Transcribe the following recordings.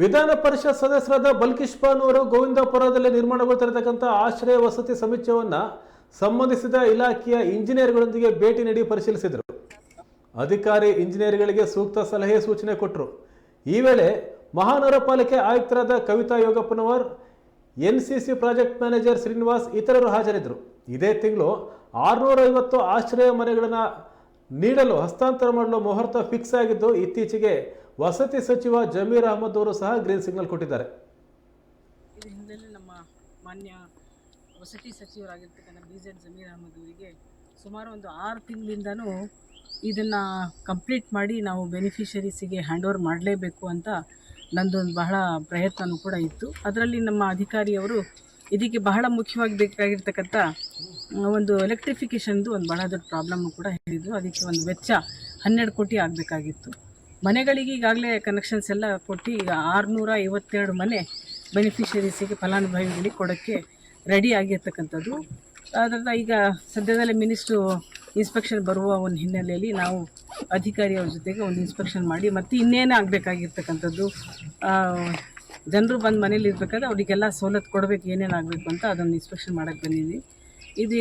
ವಿಧಾನ ಪರಿಷತ್ ಸದಸ್ಯರಾದ ಬಲ್ಕಿಶ್ ಅವರು ಗೋವಿಂದಪುರದಲ್ಲಿ ನಿರ್ಮಾಣಗೊಳ್ತಿರತಕ್ಕಂಥ ಆಶ್ರಯ ವಸತಿ ಸಮುಚ್ಚಯವನ್ನ ಸಂಬಂಧಿಸಿದ ಇಲಾಖೆಯ ಇಂಜಿನಿಯರ್ಗಳೊಂದಿಗೆ ಭೇಟಿ ನೀಡಿ ಪರಿಶೀಲಿಸಿದರು. ಅಧಿಕಾರಿ ಇಂಜಿನಿಯರ್ಗಳಿಗೆ ಸೂಕ್ತ ಸಲಹೆ ಸೂಚನೆ ಕೊಟ್ಟರು. ಈ ವೇಳೆ ಮಹಾನಗರ ಪಾಲಿಕೆ ಆಯುಕ್ತರಾದ Kavitha Yogappanavar N C C project manager Srinivas ಇತರರು ಹಾಜರಿದ್ದರು. ಇದೇ ತಿಂಗಳು ಆರುನೂರ ಐವತ್ತು ಆಶ್ರಯ ಮನೆಗಳನ್ನು ನೀಡಲು, ಹಸ್ತಾಂತರ ಮಾಡಲು ಮುಹೂರ್ತ ಫಿಕ್ಸ್ ಆಗಿದ್ದು ಇತ್ತೀಚೆಗೆ ವಸತಿ ಸಚಿವ ಜಮೀರ್ ಅಹಮದ್ ಅವರು ಸಹ ಗ್ರೀನ್ ಸಿಗ್ನಲ್ ಕೊಟ್ಟಿದ್ದಾರೆ. ನಮ್ಮ ಮಾನ್ಯ ವಸತಿ ಸಚಿವರಾಗಿರ್ತಕ್ಕಂಥ ಬಿ ಜೆಡ್ ಜಮೀರ್ ಅಹಮದ್ ಅವರಿಗೆ ಸುಮಾರು ಒಂದು ಆರು ತಿಂಗಳಿಂದನೂ ಇದನ್ನು ಕಂಪ್ಲೀಟ್ ಮಾಡಿ ನಾವು ಬೆನಿಫಿಷರೀಸಿಗೆ ಹ್ಯಾಂಡ್ ಓವರ್ ಮಾಡಲೇಬೇಕು ಅಂತ ನಂದೊಂದು ಬಹಳ ಪ್ರಯತ್ನವೂ ಕೂಡ ಇತ್ತು. ಅದರಲ್ಲಿ ನಮ್ಮ ಅಧಿಕಾರಿಯವರು ಇದಕ್ಕೆ ಬಹಳ ಮುಖ್ಯವಾಗಿ ಬೇಕಾಗಿರ್ತಕ್ಕಂಥ ಒಂದು ಎಲೆಕ್ಟ್ರಿಫಿಕೇಷನ್ದು ಒಂದು ಭಾಳ ದೊಡ್ಡ ಪ್ರಾಬ್ಲಮ್ ಕೂಡ ಹೇಳಿದರು. ಅದಕ್ಕೆ ಒಂದು ವೆಚ್ಚ ಹನ್ನೆರಡು ಕೋಟಿ ಆಗಬೇಕಾಗಿತ್ತು. ಮನೆಗಳಿಗೆ ಈಗಾಗಲೇ ಕನೆಕ್ಷನ್ಸ್ ಎಲ್ಲ ಕೊಟ್ಟು ಈಗ ಆರುನೂರ ಐವತ್ತೆರಡು ಮನೆ ಬೆನಿಫಿಷರೀಸಿಗೆ ಫಲಾನುಭವಿಗಳಿಗೆ ಕೊಡೋಕ್ಕೆ ರೆಡಿ ಆಗಿರ್ತಕ್ಕಂಥದ್ದು. ಅದರಿಂದ ಈಗ ಸದ್ಯದಲ್ಲೇ ಮಿನಿಸ್ಟ್ರು ಇನ್ಸ್ಪೆಕ್ಷನ್ ಬರುವ ಒಂದು ಹಿನ್ನೆಲೆಯಲ್ಲಿ ನಾವು ಅಧಿಕಾರಿಯವ್ರ ಜೊತೆಗೆ ಒಂದು ಇನ್ಸ್ಪೆಕ್ಷನ್ ಮಾಡಿ ಮತ್ತು ಇನ್ನೇನು ಆಗಬೇಕಾಗಿರ್ತಕ್ಕಂಥದ್ದು. ಜನರು ಬಂದು ಮನೇಲಿ ಇರಬೇಕಾದ್ರೆ ಅವರಿಗೆಲ್ಲ ಸವಲತ್ತು ಕೊಡಬೇಕು ಏನೇನು ಆಗಬೇಕು ಅಂತ ಅದನ್ನು ಇನ್ಸ್ಪೆಕ್ಷನ್ ಮಾಡೋಕ್ಕೆ ಬಂದಿದ್ವಿ. ಇದು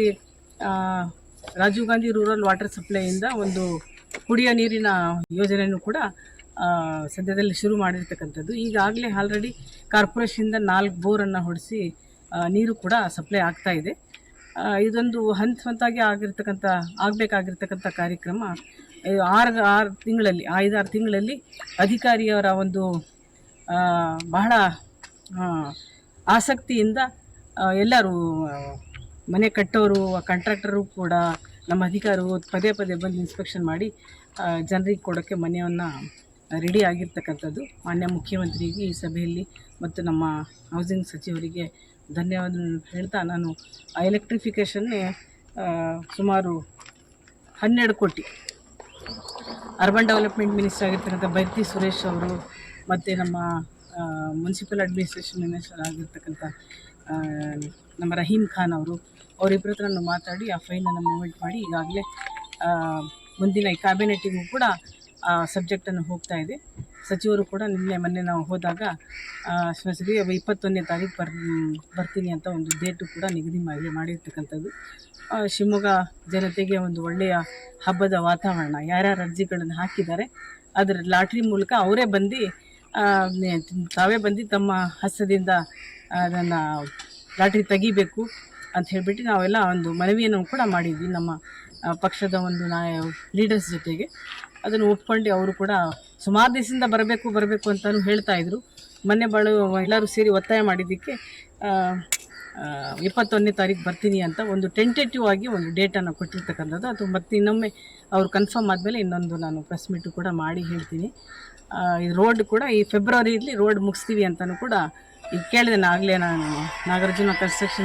ರಾಜೀವ್ ಗಾಂಧಿ ರೂರಲ್ ವಾಟರ್ ಸಪ್ಲೈಯಿಂದ ಒಂದು ಕುಡಿಯೋ ನೀರಿನ ಯೋಜನೆಯನ್ನು ಕೂಡ ಸದ್ಯದಲ್ಲಿ ಶುರು ಮಾಡಿರ್ತಕ್ಕಂಥದ್ದು. ಈಗಾಗಲೇ ಆಲ್ರೆಡಿ ಕಾರ್ಪೊರೇಷನಿಂದ ನಾಲ್ಕು ಬೋರನ್ನು ಹೊಡೆಸಿ ನೀರು ಕೂಡ ಸಪ್ಲೈ ಆಗ್ತಾ ಇದೆ. ಇದೊಂದು ಹಂತ ಹಂತಾಗಿ ಆಗಿರ್ತಕ್ಕಂಥ, ಆಗಬೇಕಾಗಿರ್ತಕ್ಕಂಥ ಕಾರ್ಯಕ್ರಮ. ಆರು ಆರು ತಿಂಗಳಲ್ಲಿ, ಐದಾರು ತಿಂಗಳಲ್ಲಿ ಅಧಿಕಾರಿಯವರ ಒಂದು ಬಹಳ ಆಸಕ್ತಿಯಿಂದ ಎಲ್ಲರೂ ಮನೆ ಕಟ್ಟೋರು ಕಾಂಟ್ರಾಕ್ಟರು ಕೂಡ ನಮ್ಮ ಅಧಿಕಾರಿಗಳು ಪದೇ ಪದೇ ಬಂದು ಇನ್ಸ್ಪೆಕ್ಷನ್ ಮಾಡಿ ಜನರಿಗೆ ಕೊಡೋಕ್ಕೆ ಮನೆಯನ್ನು ರೆಡಿ ಆಗಿರ್ತಕ್ಕಂಥದ್ದು. ಮಾನ್ಯ ಮುಖ್ಯಮಂತ್ರಿಗೆ ಈ ಸಭೆಯಲ್ಲಿ ಮತ್ತು ನಮ್ಮ ಹೌಸಿಂಗ್ ಸಚಿವರಿಗೆ ಧನ್ಯವಾದ ಹೇಳ್ತಾ ನಾನು ಎಲೆಕ್ಟ್ರಿಫಿಕೇಷನ್ನೇ ಸುಮಾರು ಹನ್ನೆರಡು ಕೋಟಿ. ಅರ್ಬನ್ ಡೆವಲಪ್ಮೆಂಟ್ ಮಿನಿಸ್ಟರ್ ಆಗಿರ್ತಕ್ಕಂಥ ಬೈರ್ತಿ ಸುರೇಶ್ ಅವರು ಮತ್ತು ನಮ್ಮ ಮುನ್ಸಿಪಲ್ ಅಡ್ಮಿನಿಸ್ಟ್ರೇಷನ್ ಮಿನಿಸ್ಟರ್ ಆಗಿರ್ತಕ್ಕಂಥ ನಮ್ಮ ರಹೀಮ್ ಖಾನ್ ಅವರು ಅವರಿಬ್ಬರ ಹತ್ರ ಮಾತಾಡಿ ಆ ಫೈಲನ್ನು ಮೂವ್ಮೆಂಟ್ ಮಾಡಿ, ಈಗಾಗಲೇ ಮುಂದಿನ ಈ ಕ್ಯಾಬಿನೆಟಿಗೂ ಕೂಡ, ಆ ಸಬ್ಜೆಕ್ಟನ್ನು ಹೋಗ್ತಾ ಇದೆ. ಸಚಿವರು ಕೂಡ ನಿನ್ನೆ ಮೊನ್ನೆ ನಾವು ಹೋದಾಗ ಶ್ರೀ ಇಪ್ಪತ್ತೊಂದನೇ ತಾರೀಕು ಬರ್, ಬರ್ತೀನಿ ಅಂತ ಒಂದು ಡೇಟು ಕೂಡ ನಿಗದಿ ಮಾಡಿ, ಮಾಡಿರ್ತಕ್ಕಂಥದ್ದು. ಶಿವಮೊಗ್ಗ ಜನತೆಗೆ ಒಂದು ಒಳ್ಳೆಯ ಹಬ್ಬದ ವಾತಾವರಣ, ಯಾರ್ಯಾರು ಅರ್ಜಿಗಳನ್ನು ಹಾಕಿದ್ದಾರೆ, ಅದರ ಲಾಟ್ರಿ ಮೂಲಕ ಅವರೇ ಬಂದು ತಾವೇ ಬಂದು ತಮ್ಮ ಹಸ್ತದಿಂದ ಅದನ್ನು ಲಾಟ್ರಿ ತೆಗಿಬೇಕು ಅಂತ ಹೇಳಿಬಿಟ್ಟು ನಾವೆಲ್ಲ ಒಂದು ಮನವಿಯನ್ನು ಕೂಡ ಮಾಡಿದ್ವಿ ನಮ್ಮ ಪಕ್ಷದ ಒಂದು ನಾಯ ಲೀಡರ್ಸ್ ಜೊತೆಗೆ. ಅದನ್ನು ಒಪ್ಕೊಂಡು ಅವರು ಕೂಡ ಸುಮಾರು ದಿವಸದಿಂದ ಬರಬೇಕು ಬರಬೇಕು ಅಂತಲೂ ಹೇಳ್ತಾ ಇದ್ರು. ಮೊನ್ನೆ ಬಾಳು ಎಲ್ಲರೂ ಸೇರಿ ಒತ್ತಾಯ ಮಾಡಿದ್ದಕ್ಕೆ ಇಪ್ಪತ್ತೊಂದನೇ ತಾರೀಕು ಬರ್ತೀನಿ ಅಂತ ಒಂದು ಟೆಂಟೇಟಿವ್ ಆಗಿ ಒಂದು ಡೇಟನ್ನು ಕೊಟ್ಟಿರ್ತಕ್ಕಂಥದ್ದು. ಅದು ಮತ್ತೆ ಇನ್ನೊಮ್ಮೆ ಅವರು ಕನ್ಫರ್ಮ್ ಆದಮೇಲೆ ಇನ್ನೊಂದು ನಾನು ಪ್ರೆಸ್ ಮೀಟು ಕೂಡ ಮಾಡಿ ಹೇಳ್ತೀನಿ. ಈ ರೋಡ್ ಕೂಡ ಈ ಫೆಬ್ರವರಿಯಲ್ಲಿ ರೋಡ್ ಮುಗಿಸ್ತೀವಿ ಅಂತಲೂ ಕೂಡ ಈಗ ಕೇಳಿದೆ ಆಗಲೇ ನಾನು ನಾಗಾರ್ಜುನ ಕನ್ಸ್ಟ್ರಕ್ಷನ್